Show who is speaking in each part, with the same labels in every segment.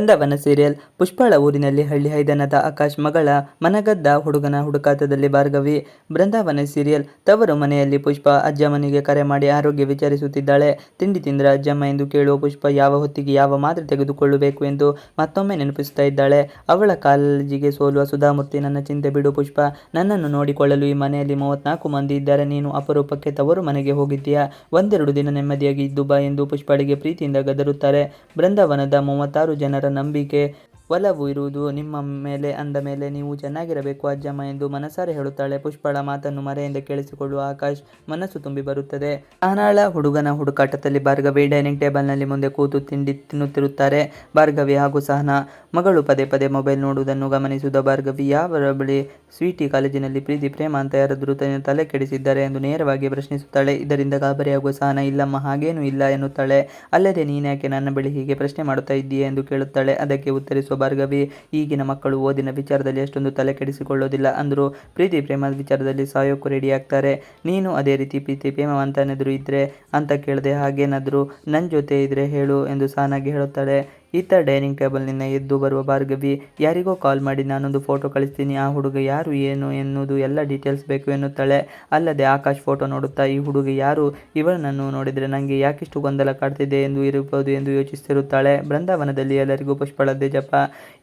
Speaker 1: ಬೃಂದಾವನ serial ಪುಷ್ಪಳ ಊರಿನಲ್ಲಿ ಹಳ್ಳಿ ಹೈದನದ ಆಕಾಶ್ ಮಗಳ ಮನಗದ್ದ ಹುಡುಗನ ಹುಡುಕಾಟದಲ್ಲಿ ಭಾರ್ಗವಿ. ಬೃಂದಾವನ ಸೀರಿಯಲ್ ತವರು ಮನೆಯಲ್ಲಿ ಪುಷ್ಪ ಅಜ್ಜಮ್ಮನಿಗೆ ಕರೆ ಮಾಡಿ ಆರೋಗ್ಯ ವಿಚಾರಿಸುತ್ತಿದ್ದಾಳೆ. ತಿಂಡಿ ತಿಂದ್ರ ಅಜ್ಜಮ್ಮ ಎಂದು ಕೇಳುವ ಪುಷ್ಪ ಯಾವ ಹೊತ್ತಿಗೆ ಯಾವ ಮಾತ್ರೆ ತೆಗೆದುಕೊಳ್ಳಬೇಕು ಎಂದು ಮತ್ತೊಮ್ಮೆ ನೆನಪಿಸುತ್ತಾ ಇದ್ದಾಳೆ. ಅವಳ ಕಾಳಜಿಗೆ ಸೋಲುವ ಸುಧಾಮೂರ್ತಿ ನನ್ನ ಚಿಂತೆ ಬಿಡು ಪುಷ್ಪ. ನನ್ನನ್ನು ನೋಡಿಕೊಳ್ಳಲು ಈ ಮನೆಯಲ್ಲಿ ಮೂವತ್ನಾಲ್ಕು ಮಂದಿ ಇದ್ದಾರೆ. ನೀನು ಅಪರೂಪಕ್ಕೆ ತವರು ಮನೆಗೆ ಹೋಗಿದ್ದೀಯಾ? ಒಂದೆರಡು ದಿನ ನೆಮ್ಮದಿಯಾಗಿ ಇದ್ದು ಬಾ ಎಂದು ಪುಷ್ಪಳಿಗೆ ಪ್ರೀತಿಯಿಂದ ಗದರುತ್ತಾರೆ. ಬೃಂದಾವನದ ಮೂವತ್ತಾರು ಜನರ ನಂಬಿಕೆ ಒಲವು ಇರುವುದು. ನಿಮ್ಮ ಮೇಲೆ, ಅಂದ ಮೇಲೆ ನೀವು ಚೆನ್ನಾಗಿರಬೇಕು. ಅಜ್ಜಮ್ಮ ಎಂದು ಮನಸಾರೆ ಹೇಳುತ್ತಾಳೆ. ಪುಷ್ಪಳ ಮಾತನ್ನು ಮರೆಯಿಂದ ಕೇಳಿಸಿಕೊಳ್ಳುವ ಆಕಾಶ್ ಮನಸ್ಸು ತುಂಬಿ ಬರುತ್ತದೆ. ಆನಾಳ ಹುಡುಗನ ಹುಡುಕಾಟದಲ್ಲಿ ಭಾರ್ಗವಿ ಡೈನಿಂಗ್ ಟೇಬಲ್ನಲ್ಲಿ ಮುಂದೆ ಕೂತು ತಿಂಡಿ ತಿನ್ನುತ್ತಿರುತ್ತಾರೆ. ಭಾರ್ಗವಿ ಹಾಗೂ ಸಹನಾ ಮಗಳು ಪದೇ ಪದೇ ಮೊಬೈಲ್ ನೋಡುವುದನ್ನು ಗಮನಿಸಿದ ಭಾರ್ಗವಿ ಯಾವ ಬಳಿ ಸ್ವೀಟಿ ಕಾಲೇಜಿನಲ್ಲಿ ಪ್ರೀತಿ, ಪ್ರೇಮ ಅಂತ ಯಾರಾದರೂ ತನ್ನ ತಲೆ ಕೆಡಿಸಿದ್ದಾರೆ ಎಂದು ನೇರವಾಗಿ ಪ್ರಶ್ನಿಸುತ್ತಾಳೆ. ಇದರಿಂದ ಗಾಬರಿಯಾಗುವ ಸಹನ, ಇಲ್ಲಮ್ಮ ಹಾಗೇನೂ ಇಲ್ಲ ಎನ್ನುತ್ತಾಳೆ. ಅಲ್ಲದೆ ನೀನ್ಯಾಕೆ ನನ್ನ ಬಳಿ ಹೀಗೆ ಪ್ರಶ್ನೆ ಮಾಡುತ್ತಾ ಇದ್ದೀಯಾ ಎಂದು ಕೇಳುತ್ತಾಳೆ. ಅದಕ್ಕೆ ಉತ್ತರಿಸುವ ಭಾರ್ಗವಿ, ಈಗಿನ ಮಕ್ಕಳು ಓದಿನ ವಿಚಾರದಲ್ಲಿ ಅಷ್ಟೊಂದು ತಲೆ ಕೆಡಿಸಿಕೊಳ್ಳೋದಿಲ್ಲ ಅಂದರೂ ಪ್ರೀತಿ ಪ್ರೇಮದ ವಿಚಾರದಲ್ಲಿ ಸಾಯೋಕ್ಕೂ ರೆಡಿ ಆಗ್ತಾರೆ. ನೀನು ಅದೇ ರೀತಿ ಪ್ರೀತಿ ಪ್ರೇಮವಂತನೆದುರು ಇದ್ರೆ ಅಂತ ಕೇಳದೆ ಹಾಗೇನಾದರೂ ನನ್ನ ಜೊತೆ ಇದ್ರೆ ಹೇಳು ಎಂದು ಸಾನಾಗಿ ಹೇಳುತ್ತಾಳೆ. ಇತ್ತ ಡೈನಿಂಗ್ ಟೇಬಲ್ನಿಂದ ಎದ್ದು ಬರುವ ಭಾರ್ಗವಿ, ಯಾರಿಗೋ ಕಾಲ್ ಮಾಡಿ ನಾನೊಂದು ಫೋಟೋ ಕಳಿಸ್ತೀನಿ, ಆ ಹುಡುಗ ಯಾರು, ಏನು ಎನ್ನುವುದು ಎಲ್ಲ ಡೀಟೇಲ್ಸ್ ಬೇಕು ಎನ್ನುತ್ತಾಳೆ. ಅಲ್ಲದೆ ಆಕಾಶ್ ಫೋಟೋ ನೋಡುತ್ತಾ, ಈ ಹುಡುಗ ಯಾರು? ಇವನನ್ನು ನೋಡಿದರೆ ನನಗೆ ಯಾಕಿಷ್ಟು ಗೊಂದಲ ಕಾಡ್ತಿದೆ ಎಂದು ಇರಬಹುದು ಎಂದು ಯೋಚಿಸುತ್ತಿರುತ್ತಾಳೆ ಬೃಂದಾವನದಲ್ಲಿ ಎಲ್ಲರಿಗೂ ಪುಷ್ಪಳದ್ದೇ ಜಪ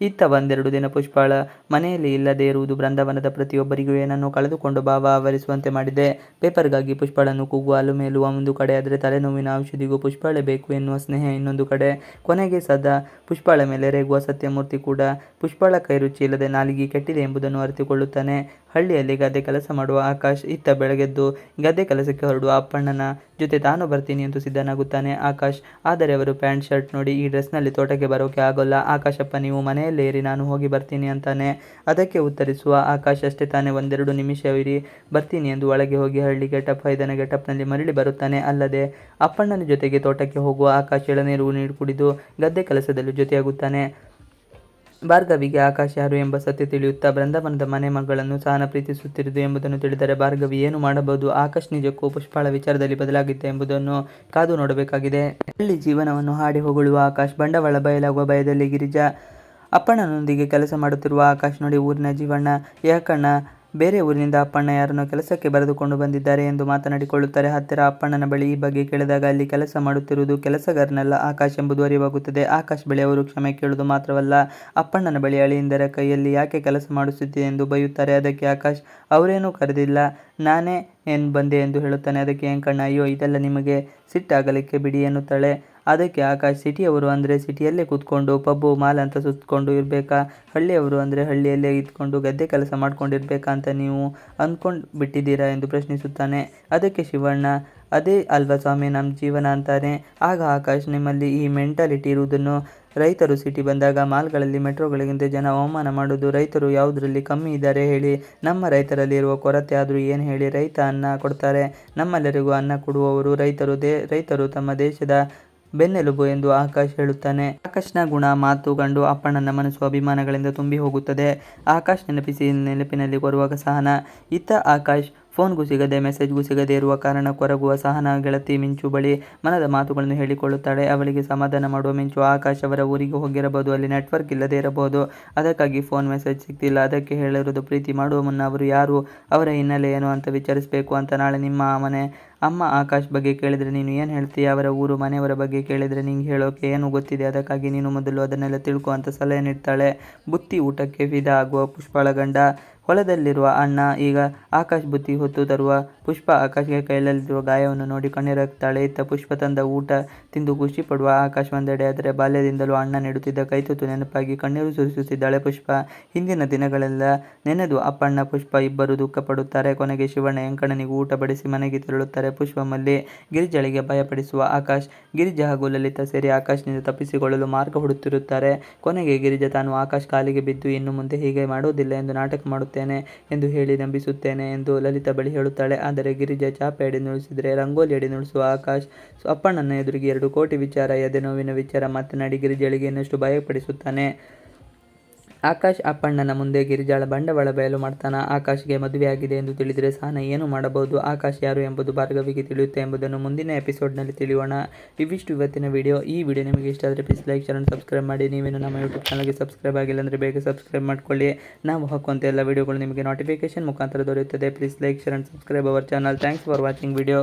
Speaker 1: ಇತ್ತ ಒಂದೆರಡು ದಿನ ಪುಷ್ಪಳ. ಮನೆಯಲ್ಲಿ ಇಲ್ಲದೆ ಇರುವುದು ಬೃಂದಾವನದ ಪ್ರತಿಯೊಬ್ಬರಿಗೂ ಏನನ್ನು ಕಳೆದುಕೊಂಡು ಭಾವ ಆವರಿಸುವಂತೆ ಮಾಡಿದೆ. ಪೇಪರ್ಗಾಗಿ ಪುಷ್ಪಳನ್ನು ಕೂಗುವ ಅಲುಮೇಲುವ ಒಂದು ಕಡೆ, ಆದರೆ ತಲೆನೋವಿನ ಔಷಧಿಗೂ ಪುಷ್ಪಳೆ ಬೇಕು ಎನ್ನುವ ಸ್ನೇಹ ಇನ್ನೊಂದು ಕಡೆ. ಕೊನೆಗೆ ಸದಾ ಪುಷ್ಪಳ ಮೇಲೆ ರೇಗುವ ಸತ್ಯಮೂರ್ತಿ ಕೂಡ ಪುಷ್ಪಳ ಕೈರುಚಿ ಇಲ್ಲದೆ ನಾಲಿಗೆ ಕೆಟ್ಟಿದೆ ಎಂಬುದನ್ನು ಅರಿತುಕೊಳ್ಳುತ್ತಾನೆ. ಹಳ್ಳಿಯಲ್ಲಿ ಗದ್ದೆ ಕೆಲಸ ಮಾಡುವ ಆಕಾಶ್ ಇತ್ತ ಬೆಳಗೆದ್ದು ಗದ್ದೆ ಕೆಲಸಕ್ಕೆ ಹೊರಡುವ ಅಪ್ಪಣ್ಣನ ಜೊತೆ ತಾನು ಬರ್ತೀನಿ ಎಂದು ಸಿದ್ಧನಾಗುತ್ತಾನೆ ಆಕಾಶ್. ಆದರೆ ಅವರು ಪ್ಯಾಂಟ್, ಶರ್ಟ್ ನೋಡಿ, ಈ ಡ್ರೆಸ್ನಲ್ಲಿ ತೋಟಕ್ಕೆ ಬರೋಕೆ ಆಗೋಲ್ಲ. ಆಕಾಶಪ್ಪ, ನೀವು ಮನೆಯಲ್ಲೇ ಇರಿ, ನಾನು ಹೋಗಿ ಬರ್ತೀನಿ ಅಂತಾನೆ ಅದಕ್ಕೆ ಉತ್ತರಿಸುವ ಆಕಾಶ್. ಅಷ್ಟೇ ತಾನೇ ಒಂದೆರಡು ನಿಮಿಷ ಇರಿ, ಬರ್ತೀನಿ ಎಂದು ಒಳಗೆ ಹೋಗಿ ಹಳ್ಳಿ ಗೆಟಪ್ ಐದನೇ ಗೆಟಪ್ನಲ್ಲಿ ಮರಳಿ ಬರುತ್ತಾನೆ. ಅಲ್ಲದೆ ಅಪ್ಪಣ್ಣನ ಜೊತೆಗೆ ತೋಟಕ್ಕೆ ಹೋಗುವ ಆಕಾಶ್ ಎಳನೀರು ನೀರು ಕುಡಿದು ಗದ್ದೆ ಕೆಲಸದಲ್ಲೂ ಜೊತೆಯಾಗುತ್ತಾನೆ. ಭಾರ್ಗವಿಗೆ ಆಕಾಶ ಯಾರು ಎಂಬ ಸತ್ಯ ತಿಳಿಯುತ್ತಾ ಬೃಂದಾವನದ ಮನೆ ಮಗಳನ್ನು ಸಹನ ಪ್ರೀತಿಸುತ್ತಿರುವುದು ಎಂಬುದನ್ನು ತಿಳಿದರೆ ಭಾರ್ಗವಿ ಏನು ಮಾಡಬಹುದು? ಆಕಾಶ್ ನಿಜಕ್ಕೂ ಪುಷ್ಪಾಳ ವಿಚಾರದಲ್ಲಿ ಬದಲಾಗಿದ್ದ ಎಂಬುದನ್ನು ಕಾದು ನೋಡಬೇಕಾಗಿದೆ. ಹಳ್ಳಿ ಜೀವನವನ್ನು ಹಾಡಿ ಹೊಗಳುವ ಆಕಾಶ್, ಬಂಡವಾಳ ಬಯಲಾಗುವ ಭಯದಲ್ಲಿ ಗಿರಿಜಾ ಅಪ್ಪಣ್ಣನೊಂದಿಗೆ ಕೆಲಸ ಮಾಡುತ್ತಿರುವ ಆಕಾಶ್ ನೋಡಿ ಊರಿನ ಜೀವಣ್ಣ ಯಾಕಣ್ಣ ಬೇರೆ ಊರಿನಿಂದ ಅಪ್ಪಣ್ಣ ಯಾರನ್ನೋ ಕೆಲಸಕ್ಕೆ ಬರೆದುಕೊಂಡು ಬಂದಿದ್ದಾರೆ ಎಂದು ಮಾತನಾಡಿಕೊಳ್ಳುತ್ತಾರೆ. ಹತ್ತಿರ ಅಪ್ಪಣ್ಣನ ಬಳಿ ಈ ಬಗ್ಗೆ ಕೇಳಿದಾಗ ಅಲ್ಲಿ ಕೆಲಸ ಮಾಡುತ್ತಿರುವುದು ಕೆಲಸಗಾರನಲ್ಲ, ಆಕಾಶ್ ಎಂಬುದು ಅರಿವಾಗುತ್ತದೆ. ಆಕಾಶ್ ಬಳಿ ಅವರು ಕ್ಷಮೆ ಕೇಳುವುದು ಮಾತ್ರವಲ್ಲ, ಅಪ್ಪಣ್ಣನ ಬಳಿ ಅಳಿಯಿಂದರ ಕೈಯಲ್ಲಿ ಯಾಕೆ ಕೆಲಸ ಮಾಡಿಸುತ್ತಿದೆ ಎಂದು ಬೈಯುತ್ತಾರೆ. ಅದಕ್ಕೆ ಆಕಾಶ್, ಅವರೇನೂ ಕರೆದಿಲ್ಲ, ನಾನೇ ಏನು ಬಂದೆ ಎಂದು ಹೇಳುತ್ತಾನೆ. ಅದಕ್ಕೆ ಎಂಕಣ್ಣ ಅಯ್ಯೋ, ಇದೆಲ್ಲ ನಿಮಗೆ ಸಿಟ್ಟಾಗಲಿಕ್ಕೆ ಬಿಡಿ ಎನ್ನುತ್ತಾಳೆ. ಅದಕ್ಕೆ ಆಕಾಶ್ ಸಿಟಿಯವರು ಅಂದರೆ ಸಿಟಿಯಲ್ಲೇ ಕೂತ್ಕೊಂಡು ಪಬ್ಬು, ಮಾಲ್ ಅಂತ ಸುತ್ತಕೊಂಡು ಇರಬೇಕಾ? ಹಳ್ಳಿಯವರು ಅಂದರೆ ಹಳ್ಳಿಯಲ್ಲೇ ಇದ್ಕೊಂಡು ಗದ್ದೆ ಕೆಲಸ ಮಾಡ್ಕೊಂಡಿರ್ಬೇಕಾ ಅಂತ ನೀವು ಅಂದ್ಕೊಂಡು ಬಿಟ್ಟಿದ್ದೀರಾ ಎಂದು ಪ್ರಶ್ನಿಸುತ್ತಾನೆ. ಅದಕ್ಕೆ ಶಿವಣ್ಣ, ಅದೇ ಅಲ್ವಾ ಸ್ವಾಮಿ ನಮ್ಮ ಜೀವನ ಅಂತಾನೆ? ಆಗ ಆಕಾಶ್ ನಿಮ್ಮಲ್ಲಿ ಈ ಮೆಂಟಾಲಿಟಿ ಇರುವುದನ್ನು. ರೈತರು ಸಿಟಿ ಬಂದಾಗ ಮಾಲ್ಗಳಲ್ಲಿ ಮೆಟ್ರೋಗಳಿಗಿಂತ ಜನ ಅವಮಾನ ಮಾಡೋದು ರೈತರು ಯಾವುದರಲ್ಲಿ ಕಮ್ಮಿ ಇದ್ದಾರೆ ಹೇಳಿ. ನಮ್ಮ ರೈತರಲ್ಲಿ ಇರುವ ಕೊರತೆ ಆದರೂ ಏನು ಹೇಳಿ ರೈತ ಅನ್ನ ಕೊಡ್ತಾರೆ. ನಮ್ಮೆಲ್ಲರಿಗೂ ಅನ್ನ ಕೊಡುವವರು ರೈತರು ದೇ, ರೈತರು ತಮ್ಮ ದೇಶದ ಬೆನ್ನೆಲುಬು ಎಂದು ಆಕಾಶ್ ಹೇಳುತ್ತಾನೆ. ಆಕಾಶ್ನ ಗುಣ ಮಾತು ಕಂಡು ಅಪ್ಪಣ್ಣನ ಮನಸ್ಸು ಅಭಿಮಾನಗಳಿಂದ ತುಂಬಿ ಹೋಗುತ್ತದೆ. ಆಕಾಶ್ ನೆನಪಿಸಿ ನೆನಪಿನಲ್ಲಿ ಬರುವಾಗ ಸಹನ. ಇತ್ತ ಆಕಾಶ್ ಫೋನ್ಗೂ ಸಿಗದೆ ಮೆಸೇಜ್ಗೂ ಸಿಗದೆ ಇರುವ ಕಾರಣ ಕೊರಗುವ ಸಹನ ಗೆಳತಿ ಮಿಂಚು ಬಳಿ ಮನದ ಮಾತುಗಳನ್ನು ಹೇಳಿಕೊಳ್ಳುತ್ತಾಳೆ. ಅವಳಿಗೆ ಸಮಾಧಾನ ಮಾಡುವ ಮಿಂಚು ಆಕಾಶ್ ಅವರ ಊರಿಗೆ ಹೋಗಿರಬಹುದು. ಅಲ್ಲಿ ನೆಟ್ವರ್ಕ್ ಇಲ್ಲದೆ ಇರಬಹುದು. ಅದಕ್ಕಾಗಿ ಫೋನ್ ಮೆಸೇಜ್ ಸಿಗ್ತಿಲ್ಲ. ಅದಕ್ಕೆ ಹೇಳಿರೋದು ಪ್ರೀತಿ. ಮಾಡುವ ಮುನ್ನ ಅವರು ಯಾರು? ಅವರ ಹಿನ್ನೆಲೆ ಏನು ಅಂತ ವಿಚಾರಿಸಬೇಕು ಅಂತ ನಾಳೆ ನಿಮ್ಮ ಮನೆ ಅಮ್ಮ ಆಕಾಶ್ ಬಗ್ಗೆ ಕೇಳಿದರೆ ನೀನು ಏನು ಹೇಳ್ತೀಯ? ಅವರ ಊರು, ಮನೆಯವರ ಬಗ್ಗೆ ಕೇಳಿದರೆ ನಿಂಗೆ ಹೇಳೋಕೆ ಏನು ಗೊತ್ತಿದೆ? ಅದಕ್ಕಾಗಿ ನೀನು ಮೊದಲು ಅದನ್ನೆಲ್ಲ ತಿಳ್ಕೊ ಅಂತ ಸಲಹೆ ನೀಡ್ತಾಳೆ. ಬುತ್ತಿ ಊಟಕ್ಕೆ ವಿಧ ಆಗುವ ಪುಷ್ಪಳ ಗಂಡ ಹೊಲದಲ್ಲಿರುವ ಅಣ್ಣ ಈಗ ಆಕಾಶ್ ಬುತ್ತಿ ಹೊತ್ತು ತರುವ ಪುಷ್ಪ ಆಕಾಶ್ಗೆ ಕೈಯಲ್ಲಿರುವ ಗಾಯವನ್ನು ನೋಡಿ ಕಣ್ಣೀರಾಗ್ತಾಳೆ ಇತ್ತ ಪುಷ್ಪ ತಂದ ಊಟ ತಿಂದು ಖುಷಿ ಪಡುವ ಆಕಾಶ್ ಒಂದೆಡೆ ಆದರೆ ಬಾಲ್ಯದಿಂದಲೂ ಅಣ್ಣ ನೀಡುತ್ತಿದ್ದ ಕೈತುತ್ತು ನೆನಪಾಗಿ ಕಣ್ಣೀರು ಸುರಿಸುತ್ತಿದ್ದಾಳೆ ಪುಷ್ಪ. ಹಿಂದಿನ ದಿನಗಳೆಲ್ಲ ನೆನೆದು ಅಪ್ಪಣ್ಣ ಪುಷ್ಪ ಇಬ್ಬರು ದುಃಖ ಪಡುತ್ತಾರೆ. ಕೊನೆಗೆ ಶಿವಣ್ಣ ಎಂಕಣ್ಣನಿಗೆ ಊಟ ಬಡಿಸಿ ಮನೆಗೆ ತೆರಳುತ್ತಾರೆ. ಪುಷ್ಪ ಮಲ್ಲಿ ಗಿರಿಜಳಿಗೆ ಭಯಪಡಿಸುವ ಆಕಾಶ್ ಗಿರಿಜ ಹಾಗೂ ಲಲಿತ ಸೇರಿ ಆಕಾಶ್ನಿಂದ ತಪ್ಪಿಸಿಕೊಳ್ಳಲು ಮಾರ್ಗ ಹುಡುತ್ತಿರುತ್ತಾರೆ ಕೊನೆಗೆ ಗಿರಿಜ ತಾನು ಆಕಾಶ್ ಕಾಲಿಗೆ ಬಿದ್ದು ಇನ್ನು ಮುಂದೆ ಹೀಗೆ ಮಾಡುವುದಿಲ್ಲ ಎಂದು ನಾಟಕ ಮಾಡುತ್ತೇನೆ ಎಂದು ಹೇಳಿ ನಂಬಿಸುತ್ತೇನೆ ಎಂದು ಲಲಿತಾ ಬಳಿ ಹೇಳುತ್ತಾಳೆ. ಆದರೆ ಗಿರಿಜಾ ಚಾಪೆ ಅಡಿ ನುಡಿಸಿದರೆ ರಂಗೋಲಿ ಅಡಿ ನುಡಿಸುವ ಆಕಾಶ್ ಅಪ್ಪಣ್ಣನ ಎದುರಿಗೆ ಎರಡು ಕೋಟಿ ವಿಚಾರ, ಎದೆ ನೋವಿನ ವಿಚಾರ ಮಾತನಾಡಿ ಗಿರಿಜಳಿಗೆ ಇನ್ನಷ್ಟು ಭಯಪಡಿಸುತ್ತಾನೆ. ಆಕಾಶ್ ಅಪ್ಪಣ್ಣನ ಮುಂದೆ ಗಿರಿಜಾಳ ಬಂಡವಾಳ ಬಯಲು ಮಾಡ್ತಾನ? ಆಕಾಶ್ಗೆ ಮದುವೆಯಾಗಿದೆ ಎಂದು ತಿಳಿದರೆ ಸಾನ ಏನು ಮಾಡಬಹುದು? ಆಕಾಶ್ ಯಾರು ಎಂಬುದು ಭಾರ್ಗವಿಗೆ ತಿಳಿಯುತ್ತೆ ಎಂಬುದನ್ನು ಮುಂದಿನ ಎಪಿಸೋಡ್ನಲ್ಲಿ ತಿಳಿಯೋಣ. ಇವಿಷ್ಟು ಇವತ್ತಿನ ವಿಡಿಯೋ. ಈ ವಿಡಿಯೋ ನಿಮಗೆ ಇಷ್ಟ ಆದರೆ ಪ್ಲೀಸ್ ಲೈಕ್ ಚಾನಲ್ ಸಬ್ಸ್ಕ್ರೈಬ್ ಮಾಡಿ. ನೀವೇನು ನಮ್ಮ ಯೂಟ್ಯೂಬ್ ಚಾನಲ್ಗೆ ಸಬ್ಸ್ಕ್ರೈಬ್ ಆಗಿಲ್ಲ ಅಂದರೆ ಬೇಗ ಸಬ್ಸ್ಕ್ರೈಬ್ ಮಾಡಿಕೊಳ್ಳಿ. ನಾವು ಹಾಕುವಂಥ ಎಲ್ಲ ವಿಡಿಯೋಗಳು ನಿಮಗೆ ನೋಟಿಫಿಕೇಶನ್ ಮುಖಾಂತರ ದೊರೆಯುತ್ತದೆ. Please like share and subscribe our channel thanks for watching video